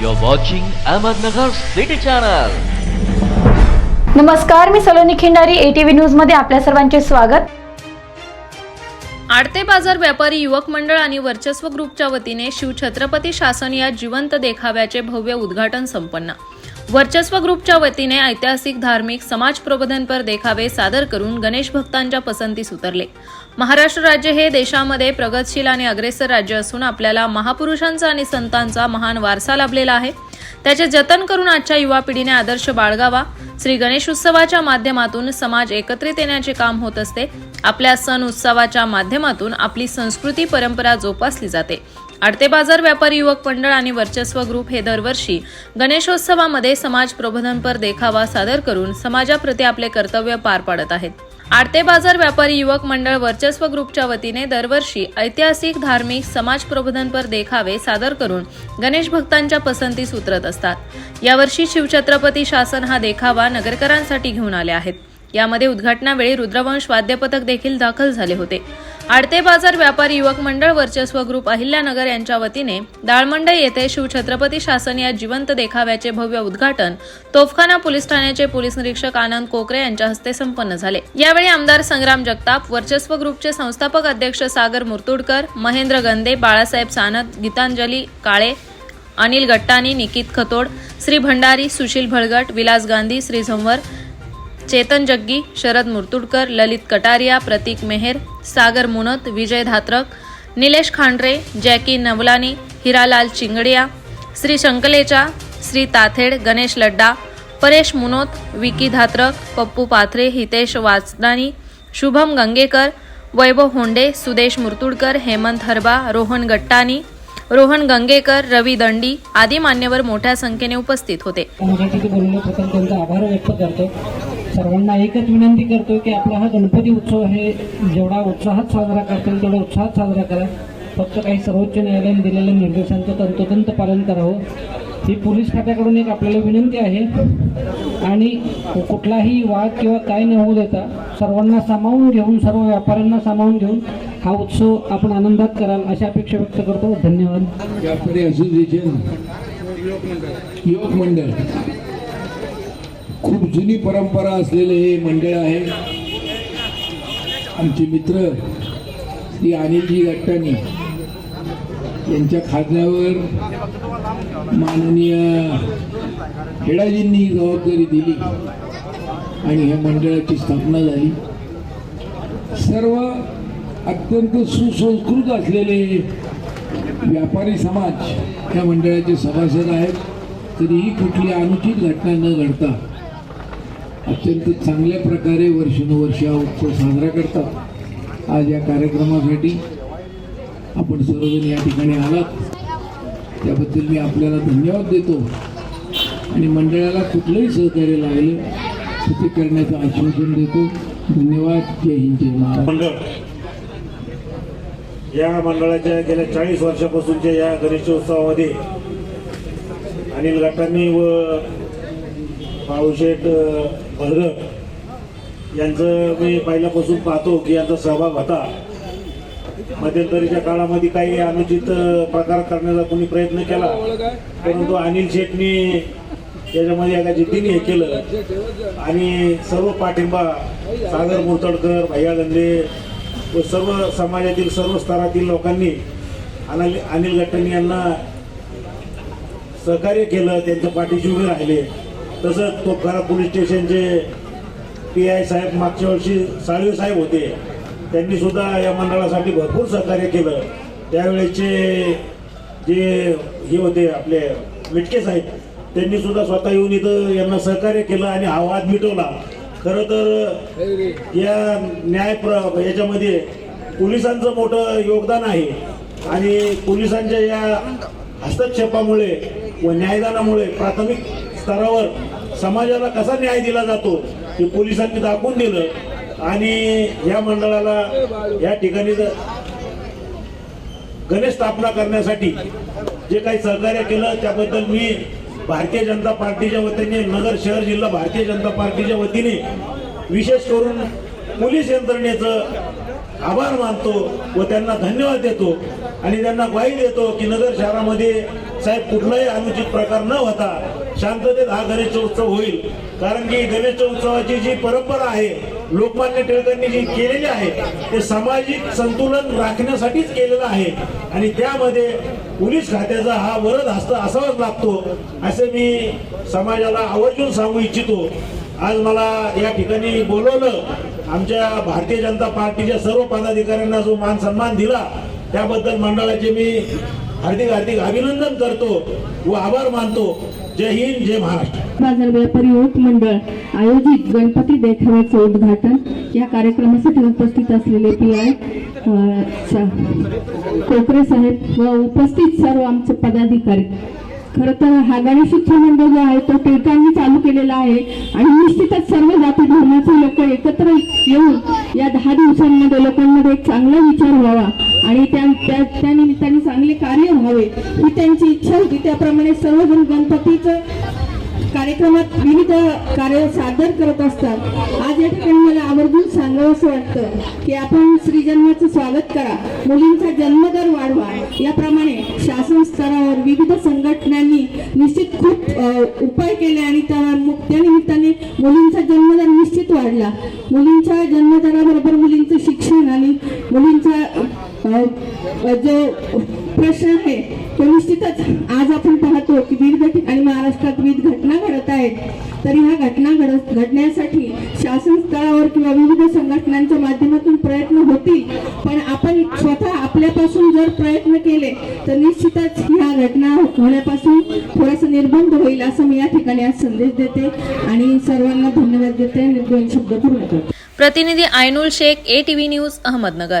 You're watching Ahmednagar City Channel. नमस्कार मी Saloni Khindari ATV न्यूजमध्ये आपल्या सर्वांचे स्वागत. आडते बाजार व्यापारी युवक मंडळ आणि वर्चस्व ग्रुपच्या वतीने शिवछत्रपती शासन या जिवंत देखाव्याचे भव्य उद्घाटन संपन्न. वर्चस्व ग्रुपच्या वतीने ऐतिहासिक धार्मिक समाज प्रबोधनपर देखावे सादर करून गणेश भक्तांच्या पसंतीस उतरले महाराष्ट्र राज्य हे देशामध्ये प्रगतशील आणि अग्रेसर राज्य असून आपल्याला महापुरुषांचा आणि संतांचा महान वारसा लाभलेला आहे. त्याचे जतन करून आजच्या युवा पिढीने आदर्श बाळगावा. श्री गणेश उत्सवाच्या माध्यमातून समाज एकत्रित येण्याचे काम होत असते. आपल्या सण उत्सवाच्या माध्यमातून आपली संस्कृती परंपरा जोपासली जाते. आडते बाजार व्यापारी युवक मंडळ आणि वर्चस्व ग्रुप हे दरवर्षी गणेशोत्सवामध्ये समाज प्रबोधनपर देखावा सादर करून समाजाप्रती आपले कर्तव्य पार पाडत आहेत. आडते बाजार व्यापारी युवक मंडळ वर्चस्व ग्रुपच्या वतीने दरवर्षी ऐतिहासिक धार्मिक समाज प्रबोधनपर देखावे सादर करून गणेश भक्तांच्या पसंतीस उतरत असतात. यावर्षी शिवछत्रपती शासन हा देखावा नगरकरांसाठी घेऊन आले आहेत. यामध्ये उद्घाटनावेळी रुद्रवंश वाद्यपथक देखील दाखल झाले होते. आडते बाजार व्यापारी युवक मंडळ वर्चस्व ग्रुप अहिल्यानगर यांच्या वतीने दाळमंडई येथे शिवछत्रपती शासन या जिवंत देखाव्याचे भव्य उद्घाटन तोफखाना पोलीस ठाण्याचे पोलीस निरीक्षक आनंद कोकरे यांच्या हस्ते संपन्न झाले. यावेळी आमदार संग्राम जगताप वर्चस्व ग्रुपचे संस्थापक अध्यक्ष सागर मुर्तुडकर महेंद्र गंदे बाळासाहेब सानत गीतांजली काळे अनिल गट्टानी निकित खतोड श्री भंडारी सुशील भळगट विलास गांधी श्री झंवर चेतन जग्गी शरद मुर्तुडकर ललित कटारिया प्रतीक मेहेर सागर मुनत विजय धात्रक निलेश खांडरे जॅकी नवलानी हिरालाल चिंगडिया श्री शंकलेचा श्री ताथेड गणेश लड्डा परेश मुनोत विकी धात्रक पप्पू पाथरे हितेश वाचदानी शुभम गंगेकर वैभव होंडे सुदेश मुर्तुडकर हेमंत हरबा रोहन गट्टानी रोहन गंगेकर रवी दंडी आदी मान्यवर मोठ्या संख्येने उपस्थित होते. आभार व्यक्त करतो? सर्वांना एकच विनंती करतो की आपला हा गणपती उत्सव हे जेवढा उत्साहात साजरा करतील तेवढा उत्साहात साजरा करा. फक्त काही सर्वोच्च न्यायालयाने दिलेल्या निर्देशांचं तंतोतंत पालन करावं. ही पोलीस खात्याकडून एक आपल्याला विनंती आहे. आणि कुठलाही वाद किंवा काय न होऊ देता सर्वांना सामावून घेऊन सर्व व्यापाऱ्यांना सामावून घेऊन हा उत्सव आपण आनंदात कराल अशी अपेक्षा व्यक्त करतो. धन्यवाद. व्यापारी असोसिएशन युवक मंडळ. खूप जुनी परंपरा असलेले हे मंडळ आहे. आमचे मित्र श्री अनिलजी गट्टानी यांच्या खात्यावर माननीय खेडाजींनी जबाबदारी दिली आणि ह्या मंडळाची स्थापना झाली. सर्व अत्यंत सुसंस्कृत असलेले व्यापारी समाज या मंडळाचे सभासद आहेत. तरीही कुठली अनुचित घटना न घडता अत्यंत चांगल्या प्रकारे वर्षानुवर्ष हा उत्सव साजरा करतात. आज या कार्यक्रमासाठी आपण सर्वजण या ठिकाणी आलात. त्याबद्दल मी आपल्याला धन्यवाद देतो. आणि मंडळाला कुठलंही सहकार्य लागलं तर ते करण्याचं आश्वासन देतो. धन्यवाद. जय हिंद जय मंडळ या मंडळाच्या गेल्या चाळीस वर्षापासूनच्या या गणेशोत्सवामध्ये अनिल गटांनी व भाऊशेठ भरगट यांचं मी पहिल्यापासून पाहतो की यांचा सहभाग होता. मध्यंतरीच्या काळामध्ये काही अनुचित प्रकार करण्याचा कोणी प्रयत्न केला. परंतु अनिल शेठनी त्याच्यामध्ये एका जिद्दीने हे केलं. आणि सर्व पाठिंबा सागर मुरतडकर भैया गंदे व सर्व समाजातील सर्व स्तरातील लोकांनी अनिल अनिल गट्टणी यांना सहकार्य केलं त्यांच्या पाठीशी उभे राहिले. तसंच तोफखाना पोलीस स्टेशनचे पी आय साहेब मागच्या वर्षी साळवे साहेब होते. त्यांनी सुद्धा या मंडळासाठी भरपूर सहकार्य केलं. त्यावेळेचे जे हे होते आपले मिटके साहेब त्यांनी सुद्धा स्वतः येऊन इथं यांना सहकार्य केलं आणि हा वाद मिटवला. खरं तर या न्याय प्र याच्यामध्ये पोलिसांचं मोठं योगदान आहे आणि पोलिसांच्या या हस्तक्षेपामुळे व न्यायदानामुळे प्राथमिक स्तरावर समाजाला कसा न्याय दिला जातो हे पोलिसांनी दाखवून दिलं. आणि या मंडळाला या ठिकाणी ज- गणेश स्थापना करण्यासाठी जे काही सहकार्य केलं त्याबद्दल मी भारतीय जनता पार्टीच्या वतीने नगर शहर जिल्हा भारतीय जनता पार्टीच्या वतीने विशेष करून पोलीस यंत्रणेचं आभार मानतो व त्यांना धन्यवाद देतो. आणि त्यांना ग्वाही देतो की नगर शहरामध्ये साहेब कुठलाही अनुचित प्रकार न होता शांततेत हा गणेशोत्सव होईल. कारण की गणेशोत्सवाची जी परंपरा आहे लोकमान्य टिळकांनी जी केलेली आहे ते सामाजिक संतुलन राखण्यासाठीच केलेलं आहे. आणि त्यामध्ये पोलीस खात्याचा हा वरद हस्त असावाच लागतो असे मी समाजाला आवर्जून सांगू इच्छितो. आज मला या ठिकाणी बोलवलं आमच्या भारतीय जनता पार्टीच्या सर्व पदाधिकाऱ्यांना जो मान सन्मान दिला त्याबद्दल मंडळाचे मी हार्दिक हार्दिक अभिनंदन करतो व आभार मानतो. जय हिंद जय महाराष्ट्र. बाजार व्यापारी ओट मंडळ आयोजित गणपती देखाव्याचं उद्घाटन. या कार्यक्रमासाठी उपस्थित असलेले पी आय कोकरे साहेब व उपस्थित सर्व आमचे पदाधिकारी. खरं तर हा गणेशोत्सव मंडळ जो आहे तो टिळकांनी चालू केलेला आहे आणि निश्चितच सर्व जाती धर्माचे लोक एकत्र येऊन या दहा दिवसांमध्ये लोकांमध्ये एक चांगला विचार व्हावा. आणि त्या त्या- निमित्ताने चांगले कार्य व्हावे ही त्यांची इच्छा होती. त्याप्रमाणे सर्वजण गणपतीचं कार्यक्रमात विविध कार्य सादर करत असतात. आज या ठिकाणी मला आवर्जून सांगावं असं वाटतं की आपण श्रीजन्माचं स्वागत करा. मुलींचा जन्मदर वाढवा. याप्रमाणे शासन स्तरावर विविध संघटनांनी निश्चित खूप उपाय केले आणि त्या मु- मुलींचा जन्मदर निश्चित वाढला. मुलींच्या जन्मदराबरोबर मुलींचं शिक्षण आणि मुलींचा जो प्रश्न आहे तो निश्चितच आज आपण पाहतो की विविध ठिकाणी महाराष्ट्रात विविध घटना घडत आहेत. तरी ह्या घटना घडत घडण्यासाठी शासन स्तरावर किंवा विविध संघटनांच्या माध्यमातून प्रयत्न होतील. पण आपण स्वतः आपल्यापासून जर प्रयत्न केले तर निश्चितच ह्या घटना होण्यापासून थोडासा निर्बंध होईल असं मी या ठिकाणी आज संदेश देते. आणि सर्वांना धन्यवाद देते. आणि दोन शब्द पूर्ण करते. प्रतिनिधी Ainul Shaikh A T V news Ahmednagar.